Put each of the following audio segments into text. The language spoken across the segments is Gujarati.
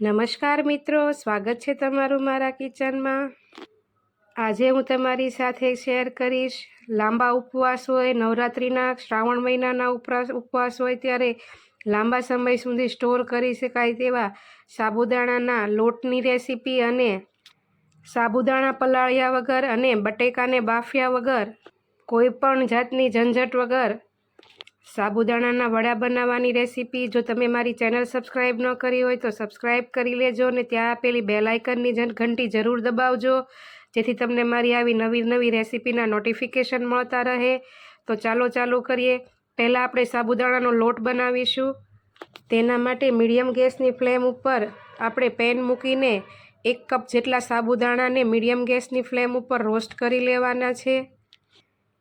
નમસ્કાર મિત્રો, સ્વાગત છે તમારું મારા કિચનમાં. આજે હું તમારી સાથે શેર કરીશ, લાંબા ઉપવાસ હોય, નવરાત્રિના શ્રાવણ મહિનાના ઉપવાસ ઉપવાસ હોય ત્યારે લાંબા સમય સુધી સ્ટોર કરી શકાય તેવા સાબુદાણાના લોટની રેસીપી અને સાબુદાણા પલાળ્યા વગર અને બટેકાને બાફ્યા વગર કોઈપણ જાતની ઝંઝટ વગર સાબુદાણાના વડા બનાવવાની રેસીપી. જો તમે મારી ચેનલ સબસ્ક્રાઈબ ન કરી હોય તો સબસ્ક્રાઈબ કરી લેજો અને ત્યાં આપેલી બેલાઇકનની ઘંટી જરૂર દબાવજો. જેથી તમને મારી આવી નવી નવી રેસીપીના નોટિફિકેશન મળતા રહે. તો ચાલો ચાલુ કરીએ. પહેલાં આપણે સાબુદાણાનો લોટ બનાવીશું. તેના માટે મીડિયમ ગેસની ફ્લેમ ઉપર આપણે પેન મૂકીને એક કપ જેટલા સાબુદાણાને મીડિયમ ગેસની ફ્લેમ ઉપર રોસ્ટ કરી લેવાના છે.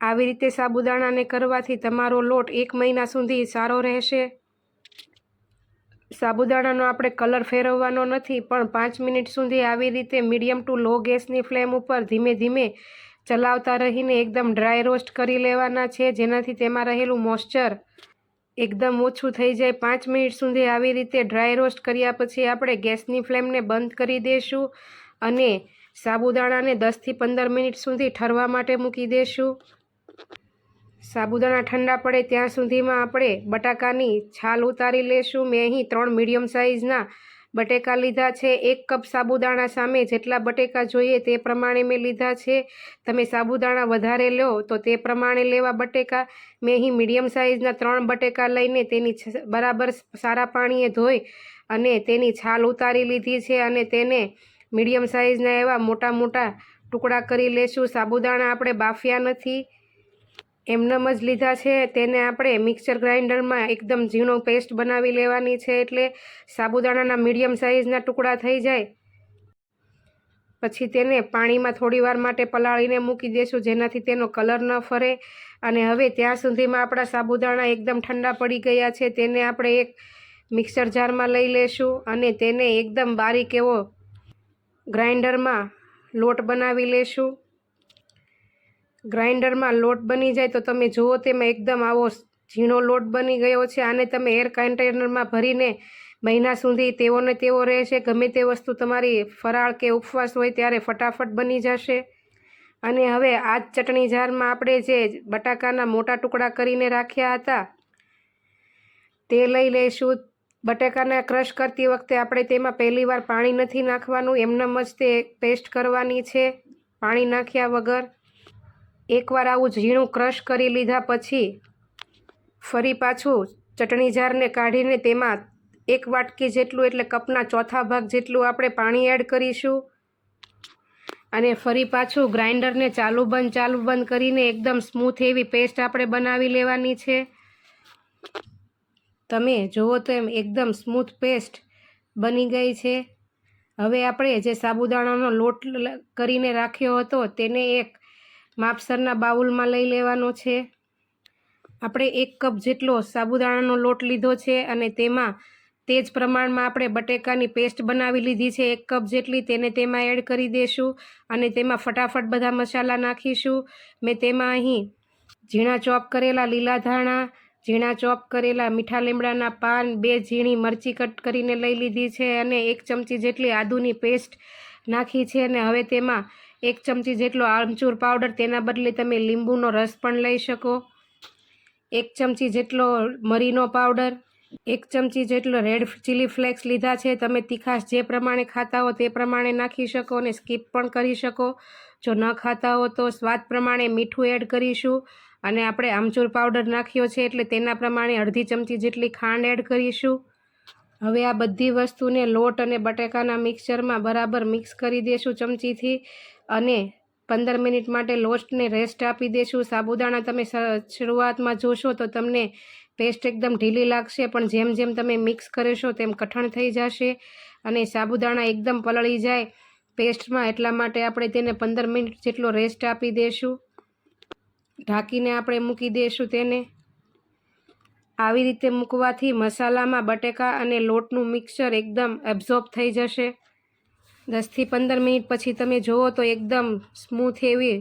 આવી રીતે સાબુદાણાને કરવાથી તમારો લોટ એક મહિના સુધી સારો રહેશે. સાબુદાણાનો આપણે કલર ફેરવવાનો નથી, પણ પાંચ મિનિટ સુધી આવી રીતે મીડિયમ ટુ લો ગેસની ફ્લેમ ઉપર ધીમે ધીમે ચલાવતા રહીને એકદમ ડ્રાય રોસ્ટ કરી લેવાના છે, જેનાથી તેમાં રહેલું મોઇશ્ચર એકદમ ઓછું થઈ જાય. પાંચ મિનિટ સુધી આવી રીતે ડ્રાય રોસ્ટ કર્યા પછી આપણે ગેસની ફ્લેમને બંધ કરી દઈશું અને સાબુદાણાને દસથી પંદર મિનિટ સુધી ઠરવા માટે મૂકી દઈશું સાબુદાણા ઠંડા પડે ત્યાં સુધીમાં આપણે બટાકાની છાલ ઉતારી લેશું. મેં અહીં ત્રણ મીડિયમ સાઇઝના બટેકા લીધા છે. એક કપ સાબુદાણા સામે જેટલા બટેકા જોઈએ તે પ્રમાણે મેં લીધા છે. તમે સાબુદાણા વધારે લો તો તે પ્રમાણે લેવા બટેકા. મેં અહીં મીડિયમ સાઇઝના ત્રણ બટેકા લઈને તેની બરાબર સારા પાણીએ ધોઈ અને તેની છાલ ઉતારી લીધી છે અને તેને મીડિયમ સાઇઝના એવા મોટા મોટા ટુકડા કરી લેશું. સાબુદાણા આપણે બાફ્યા નથી. એમનેમ જ લીધા છે. તેને આપણે મિક્સર ગ્રાઇન્ડરમાં એકદમ ઝીણો પેસ્ટ બનાવી લેવાની છે એટલે સાબુદાણાના મીડિયમ સાઇઝના ટુકડા થઈ જાય. પછી તેને પાણીમાં થોડી વાર માટે પલાળીને મૂકી દેશું જેનાથી તેનો કલર ન ફરે. અને હવે ત્યાં સુધીમાં આપણા સાબુદાણા એકદમ ઠંડા પડી ગયા છે. તેને આપણે એક મિક્સર જારમાં લઈ લેશું અને તેને એકદમ બારીક એવો ગ્રાઇન્ડરમાં લોટ બનાવી લેશું. ગ્રાઇન્ડરમાં લોટ બની જાય તો તમે જુઓ તેમાં એકદમ આવો ઝીણો લોટ બની ગયો છે. આને તમે એર કન્ટેનરમાં ભરીને મહિના સુધી તેવો ને તેવો રહેશે. ગમે તે વસ્તુ તમારી ફરાળ કે ઉપવાસ હોય ત્યારે ફટાફટ બની જશે. અને હવે આ જ ચટણી જારમાં આપણે જે બટાકાના મોટા ટુકડા કરીને રાખ્યા હતા, તે લઈ લઈશું. બટાકાના ક્રશ કરતી વખતે આપણે તેમાં પહેલીવાર પાણી નથી નાખવાનું. એમનેમ જ તે પેસ્ટ કરવાની છે. પાણી નાખ્યા વગર એકવાર આવું ઝીણું ક્રશ કરી લીધા પછી ફરી પાછું ચટણી જારને કાઢીને તેમાં એક વાટકી જેટલું, એટલે કપના ચોથા ભાગ જેટલું આપણે પાણી એડ કરીશું. અને ફરી પાછું ગ્રાઇન્ડરને ચાલુ બંધ ચાલુ બંધ કરીને એકદમ સ્મૂથ એવી પેસ્ટ આપણે બનાવી લેવાની છે. તમે જુઓ તો એમ એકદમ સ્મૂથ પેસ્ટ બની ગઈ છે. હવે આપણે જે સાબુદાણાનો લોટ કરીને રાખ્યો હતો, તેને એક માપસરના બાઉલમાં લઈ લેવાનો છે. આપણે એક કપ જેટલો સાબુદાણાનો લોટ લીધો છે અને તેમાં તે જ પ્રમાણમાં આપણે બટેકાની પેસ્ટ બનાવી લીધી છે. એક કપ જેટલી તેને તેમાં એડ કરી દઈશું અને તેમાં ફટાફટ બધા મસાલા નાખીશું. મેં તેમાં અહીં ઝીણા ચોપ કરેલા લીલા ધાણા, ઝીણા ચોપ કરેલા મીઠા લીમડાના પાન, બે ઝીણી મરચી કટ કરીને લઈ લીધી છે અને એક ચમચી જેટલી આદુની પેસ્ટ નાખી છે અને હવે તેમાં એક ચમચી જેટલો આમચૂર પાવડર, તેના બદલે તમે લીંબુનો રસ પણ લઈ શકો. એક ચમચી જેટલો મરીનો પાવડર, એક ચમચી જેટલો રેડ ચીલી ફ્લેક્સ લીધા છે. તમે તીખાશ જે પ્રમાણે ખાતા હો તે પ્રમાણે નાખી શકો અને સ્કીપ પણ કરી શકો. જો ન ખાતા હો તો સ્વાદ પ્રમાણે મીઠું એડ કરીશું. અને આપણે આમચૂર પાવડર નાખ્યો છે એટલે તેના પ્રમાણે અડધી ચમચી જેટલી ખાંડ એડ કરીશું. હવે આ બધી વસ્તુને લોટ અને બટેકાના મિક્સરમાં બરાબર મિક્સ કરી દઈશું ચમચીથી. અને પંદર મિનિટ માટે લોટને રેસ્ટ આપી દઈશું સાબુદાણા તમે શરૂઆતમાં જોશો તો તમને પેસ્ટ એકદમ ઢીલી લાગશે, પણ જેમ જેમ તમે મિક્સ કરશો તેમ કઠણ થઈ જશે અને સાબુદાણા એકદમ પલળી જાય. પેસ્ટમાં એટલા માટે આપણે તેને પંદર મિનિટ જેટલો રેસ્ટ આપી દઈશું ઢાંકીને આપણે મૂકી દઈશું તેને. આવી રીતે મૂકવાથી મસાલામાં બટેકા અને લોટનું મિક્સર એકદમ એબ્ઝોર્બ થઈ જશે. દસથી પંદર મિનિટ પછી તમે જુઓ તો એકદમ સ્મૂથ એવી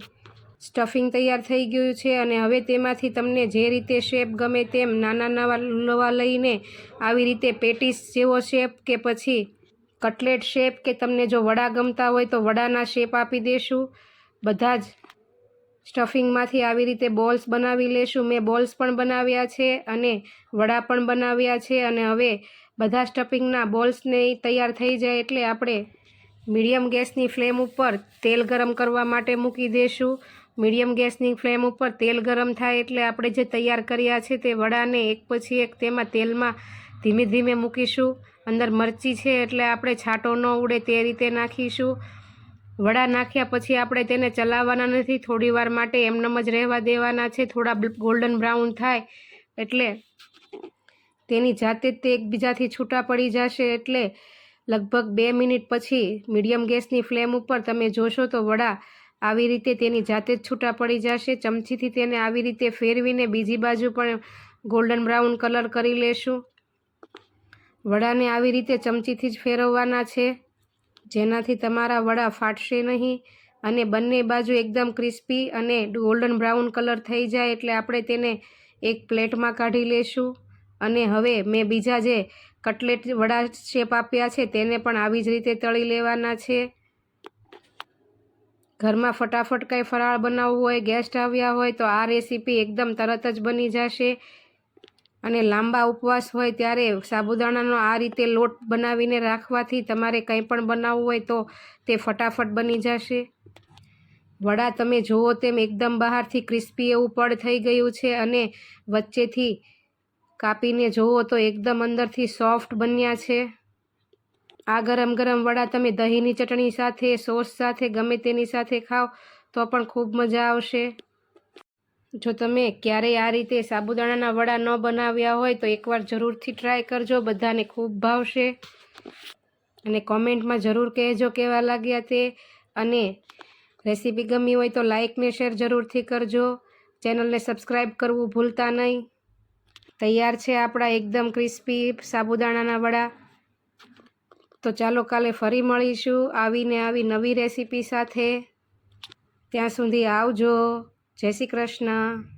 સ્ટફિંગ તૈયાર થઈ ગયું છે અને હવે તેમાંથી તમને જે રીતે શેપ ગમે તેમ નાના નાના લવા લઈને આવી રીતે પેટીસ જેવો શેપ કે પછી કટલેટ શેપ કે તમને જો વડા ગમતા હોય તો વડાના શેપ આપી દેશું. બધા જ સ્ટફિંગમાંથી આવી રીતે બોલ્સ બનાવી લેશું. મેં બોલ્સ પણ બનાવ્યા છે અને વડા પણ બનાવ્યા છે અને હવે બધા સ્ટફિંગના બોલ્સને તૈયાર થઈ જાય એટલે આપણે મીડિયમ ગેસની ફ્લેમ ઉપર તેલ ગરમ કરવા માટે મૂકી દઈશું મીડિયમ ગેસની ફ્લેમ ઉપર તેલ ગરમ થાય એટલે આપણે જે તૈયાર કર્યા છે તે વડાને એક પછી એક તેમાં તેલમાં ધીમે ધીમે મૂકીશું. અંદર મરચી છે એટલે આપણે છાંટો ન ઉડે તે રીતે નાખીશું. વડા નાખ્યા પછી આપણે તેને ચલાવવાના નથી, થોડી વાર માટે એમનેમ જ રહેવા દેવાના છે. થોડા ગોલ્ડન બ્રાઉન થાય એટલે તેની જાતે જ તે એકબીજાથી છૂટા પડી જશે એટલે લગભગ બે મિનિટ પછી મીડિયમ ગેસની ફ્લેમ ઉપર તમે જોશો તો વડા આવી રીતે તેની જાતે જ છૂટા પડી જશે. ચમચીથી તેને આવી રીતે ફેરવીને બીજી બાજુ પણ ગોલ્ડન બ્રાઉન કલર કરી લેશું. વડાને આવી રીતે ચમચીથી જ ફેરવવાના છે. જેનાથી તમારા વડા ફાટશે નહીં અને બંને બાજુ એકદમ ક્રિસ્પી અને ગોલ્ડન બ્રાઉન કલર થઈ જાય એટલે આપણે તેને એક પ્લેટમાં કાઢી લેશું. અને હવે મેં બીજા જે કટલેટ વડા શેપ આપ્યા છે, તેને પણ આવી જ રીતે તળી લેવાના છે. ઘરમાં ફટાફટ કંઈ ફરાળ બનાવવું હોય ગેસ્ટ આવ્યા હોય, તો આ રેસીપી એકદમ તરત જ બની જશે. અને લાંબા ઉપવાસ હોય ત્યારે સાબુદાણાનો આ રીતે લોટ બનાવીને રાખવાથી તમારે કંઈ પણ બનાવવું હોય તો તે ફટાફટ બની જશે. વડા તમે જુઓ તેમ એકદમ બહારથી ક્રિસ્પી એવું પડ થઈ ગયું છે અને વચ્ચેથી કાપીને જુઓ તો એકદમ અંદરથી સોફ્ટ બન્યા છે. આ ગરમ ગરમ વડા તમે દહીંની ચટણી સાથે, સોસ સાથે, ગમે તેની સાથે ખાઓ તો પણ ખૂબ મજા આવશે. જો તમે ક્યારેય આ રીતે સાબુદાણાના વડા ન બનાવ્યા હોય તો એકવાર જરૂરથી ટ્રાય કરજો, બધાને ખૂબ ભાવશે. અને કોમેન્ટમાં જરૂર કહેજો કેવા લાગ્યા તે. અને રેસીપી ગમી હોય તો લાઇક ને શેર જરૂરથી કરજો. ચેનલને સબસ્ક્રાઈબ કરવું ભૂલતા નહીં. તૈયાર છે આપણા એકદમ ક્રિસ્પી સાબુદાણાના વડા. તો ચાલો કાલે ફરી મળીશું આવીને આવી નવી રેસીપી સાથે. ત્યાં સુધી આવજો. જય શ્રી કૃષ્ણ.